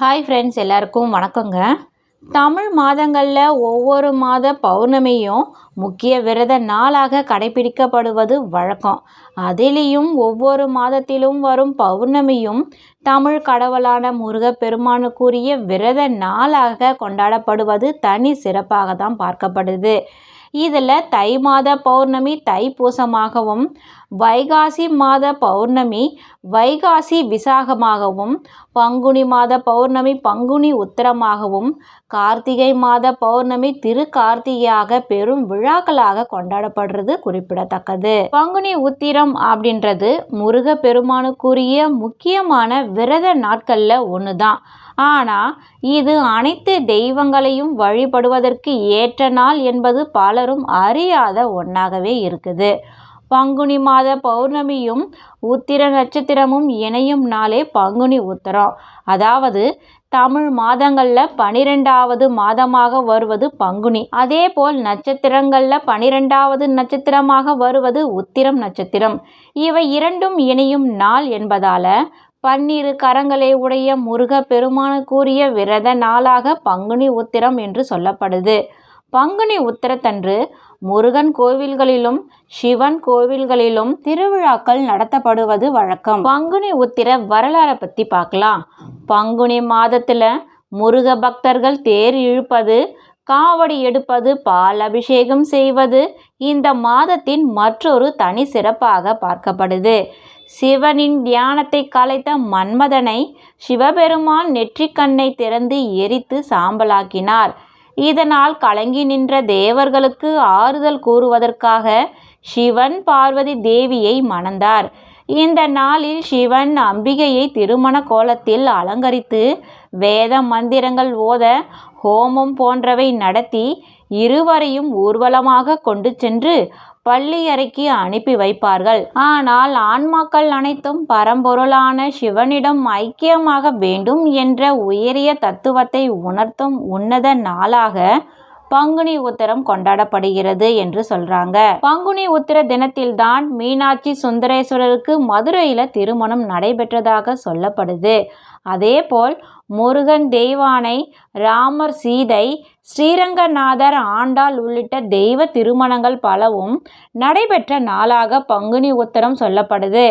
Hi friends எல்லாருக்கும் வணக்கங்க. தமிழ் மாதங்களில் ஒவ்வொரு மாத பௌர்ணமியும் முக்கிய விரத நாளாக கடைபிடிக்கப்படுவது வழக்கம். அதிலேயும் ஒவ்வொரு மாதத்திலும் வரும் பௌர்ணமியும் தமிழ் கடவுளான முருகப்பெருமானுக்குரிய விரத நாளாக கொண்டாடப்படுவது தனி சிறப்பாக தான் பார்க்கப்படுது. இதில் தை மாத பௌர்ணமி தைப்பூசமாகவும் வைகாசி மாத பௌர்ணமி வைகாசி விசாகமாகவும் பங்குனி மாத பௌர்ணமி பங்குனி உத்திரமாகவும் கார்த்திகை மாத பௌர்ணமி திரு கார்த்திகையாக பெரும் விழாக்களாக கொண்டாடப்படுறது குறிப்பிடத்தக்கது. பங்குனி உத்திரம் அப்படின்றது முருக பெருமானுக்குரிய முக்கியமான விரத நாட்களில் ஒன்று தான் ஆனால் இது அனைத்து தெய்வங்களையும் வழிபடுவதற்கு ஏற்ற நாள் என்பது பலரும் அறியாத ஒன்றாகவே இருக்குது. பங்குனி மாத பௌர்ணமியும் உத்திர நட்சத்திரமும் இணையும் நாளே பங்குனி உத்திரம். அதாவது தமிழ் மாதங்களில் பனிரெண்டாவது மாதமாக வருவது பங்குனி. அதே போல் நட்சத்திரங்களில் பனிரெண்டாவது நட்சத்திரமாக வருவது உத்திரம் நட்சத்திரம். இவை இரண்டும் இணையும் நாள் என்பதால் பன்னிரு கரங்களை உடைய முருக பெருமானுக்குரிய விரத நாளாக பங்குனி உத்திரம் என்று சொல்லப்படுது. பங்குனி உத்திரத்தன்று முருகன் கோவில்களிலும் சிவன் கோவில்களிலும் திருவிழாக்கள் நடத்தப்படுவது வழக்கம். பங்குனி உத்திர வரலாறை பற்றி பார்க்கலாம். பங்குனி மாதத்தில் முருக பக்தர்கள் தேர் இழுப்பது காவடி எடுப்பது பால் அபிஷேகம் செய்வது இந்த மாதத்தின் மற்றொரு தனி சிறப்பாக பார்க்கப்படுது. சிவனின் தியானத்தை கலைத்த மன்மதனை சிவபெருமான் நெற்றிக்கண்ணை திறந்து எரித்து சாம்பலாக்கினார். இதனால் கலங்கி நின்ற தேவர்களுக்கு ஆறுதல் கூறுவதற்காக சிவன் பார்வதி தேவியை மணந்தார். இந்த நாளில் சிவன் அம்பிகையை திருமண கோலத்தில் அலங்கரித்து வேத மந்திரங்கள் ஓத ஹோமம் போன்றவை நடத்தி இருவரையும் ஊர்வலமாக கொண்டு சென்று பள்ளியறைக்கு அனுப்பி வைப்பார்கள். ஆனால் ஆன்மாக்கள் அனைத்தும் பரம்பொருளான சிவனிடம் ஐக்கியமாக வேண்டும் என்ற உயரிய தத்துவத்தை உணர்த்தும் உன்னத நாளாக பங்குனி உத்தரம் கொண்டாடப்படுகிறது என்று சொல்றாங்க. பங்குனி உத்திர தினத்தில்தான் மீனாட்சி சுந்தரேஸ்வரருக்கு மதுரையில் திருமணம் நடைபெற்றதாக சொல்லப்படுது. அதேபோல் முருகன் தெய்வானை ராமர் சீதை ஸ்ரீரங்கநாதர் ஆண்டாள் உள்ளிட்ட தெய்வ திருமணங்கள் பலவும் நடைபெற்ற நாளாக பங்குனி உத்தரம் சொல்லப்படுது.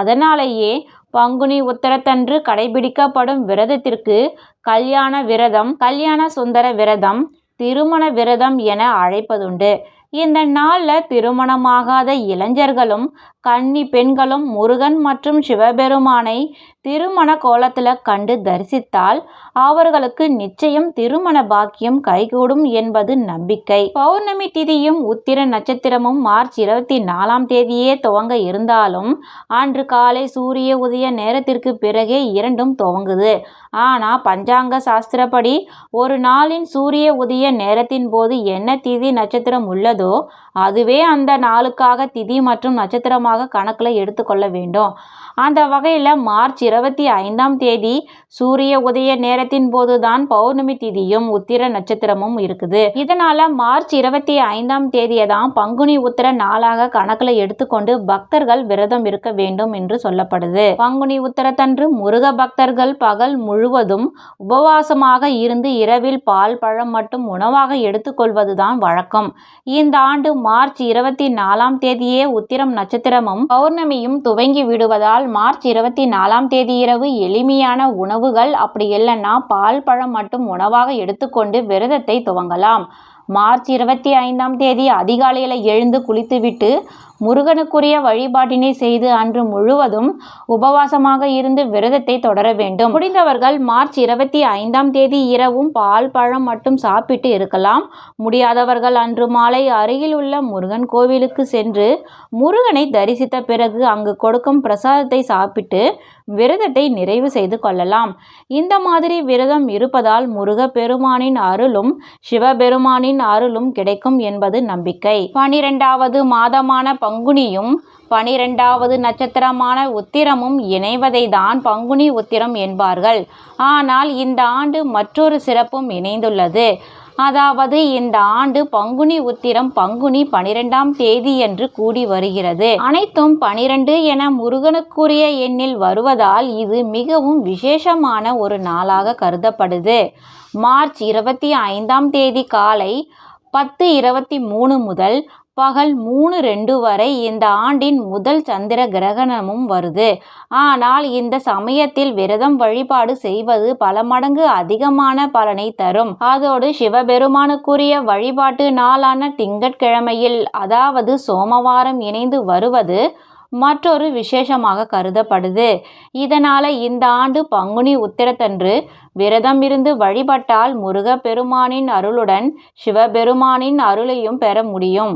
அதனாலேயே பங்குனி உத்தரத்தன்று கடைபிடிக்கப்படும் விரதத்திற்கு கல்யாண விரதம் கல்யாண சுந்தர விரதம் திருமண விரதம் என அழைப்பதுண்டு. இந்த நாளில் திருமணமாகாத இளைஞர்களும் கன்னி பெண்களும் முருகன் மற்றும் சிவபெருமானை திருமண கோலத்தில் கண்டு தரிசித்தால் அவர்களுக்கு நிச்சயம் திருமண பாக்கியம் கைகூடும் என்பது நம்பிக்கை. பௌர்ணமி திதியும் உத்திர நட்சத்திரமும் மார்ச் இருபத்தி நாலாம் தேதியே துவங்க இருந்தாலும் அன்று காலை சூரிய உதய நேரத்திற்கு பிறகே இரண்டும் துவங்குது. ஆனால் பஞ்சாங்க சாஸ்திரப்படி ஒரு நாளின் சூரிய உதய நேரத்தின் போது என்ன திதி நட்சத்திரம் உள்ளதோ அதுவே அந்த நாளுக்காக திதி மற்றும் நட்சத்திரமாக கணக்கில் எடுத்துக்கொள்ள வேண்டும். அந்த வகையில் மார்ச் இருபத்தி ஐந்தாம் தேதி சூரிய உதய நேரத்தின் போதுதான் பௌர்ணமி திதியும் உத்திர நட்சத்திரமும் இருக்குது. இதனால மார்ச் இருபத்தி ஐந்தாம் தேதியை தான் பங்குனி உத்திர நாளாக கணக்கில் எடுத்துக்கொண்டு பக்தர்கள் விரதம் இருக்க வேண்டும் என்று சொல்லப்படுது. பங்குனி உத்திரத்தன்று முருக பக்தர்கள் பகல் முழுவதும் உபவாசமாக இருந்து இரவில் பால் பழம் மட்டும் உணவாக எடுத்துக்கொள்வதுதான் வழக்கம். இந்த ஆண்டு மார்ச் இருபத்தி நாலாம் தேதியே உத்திரம் நட்சத்திரமும் பௌர்ணமியும் துவங்கி விடுவதால் மார்ச் இருபத்தி நாலாம் தேதி இரவு எளிமையான உணவுகள். அப்படி இல்லைன்னா பால் பழம் மட்டும் உணவாக எடுத்துக்கொண்டு விரதத்தை துவங்கலாம். மார்ச் இருபத்தி ஐந்தாம் தேதி அதிகாலையில் எழுந்து குளித்துவிட்டு முருகனுக்குரிய வழிபாட்டினை செய்து அன்று முழுவதும் உபவாசமாக இருந்து விரதத்தை தொடர வேண்டும். முடிந்தவர்கள் மார்ச் இருபத்தி ஐந்தாம் தேதி இரவும் பால் பழம் மட்டும் சாப்பிட்டு இருக்கலாம். முடியாதவர்கள் அன்று மாலை அருகில் உள்ள முருகன் கோவிலுக்கு சென்று முருகனை தரிசித்த பிறகு அங்கு கொடுக்கும் பிரசாதத்தை சாப்பிட்டு விரதத்தை நிறைவு செய்து கொள்ளலாம். இந்த மாதிரி விரதம் இருப்பதால் முருக பெருமானின் அருளும் சிவபெருமானின் அருளும் கிடைக்கும் என்பது நம்பிக்கை. பனிரெண்டாவது மாதமான பங்குனியும் பனிரெண்டாவது நட்சத்திரமான உத்திரமும் இணைவதை தான் பங்குனி உத்திரம் என்பார்கள். ஆனால் இந்த ஆண்டு மற்றொரு சிறப்பும் இணைந்துள்ளது. அதாவது இந்த ஆண்டு பங்குனி உத்திரம் பங்குனி பனிரெண்டாம் தேதி என்று கூடி வருகிறது. அனைத்தும் பனிரெண்டு என முருகனுக்குரிய எண்ணில் வருவதால் இது மிகவும் விசேஷமான ஒரு நாளாக கருதப்படுது. மார்ச் இருபத்தி ஐந்தாம் தேதி காலை பத்து இருபத்தி மூணு முதல் பகல் மூணு ரெண்டு வரை இந்த ஆண்டின் முதல் சந்திர கிரகணமும் வருது. ஆனால் இந்த சமயத்தில் விரதம் வழிபாடு செய்வது பல மடங்கு அதிகமான பலனை தரும். அதோடு சிவபெருமானுக்குரிய வழிபாட்டு நாளான திங்கட்கிழமையில் அதாவது சோமவாரம் இணைந்து வருவது மற்றொரு விசேஷமாக கருதப்படுது. இதனால இந்த ஆண்டு பங்குனி உத்திரத்தன்று விரதம் இருந்து வழிபட்டால் முருகப்பெருமானின் அருளுடன் சிவபெருமானின் அருளையும் பெற முடியும்.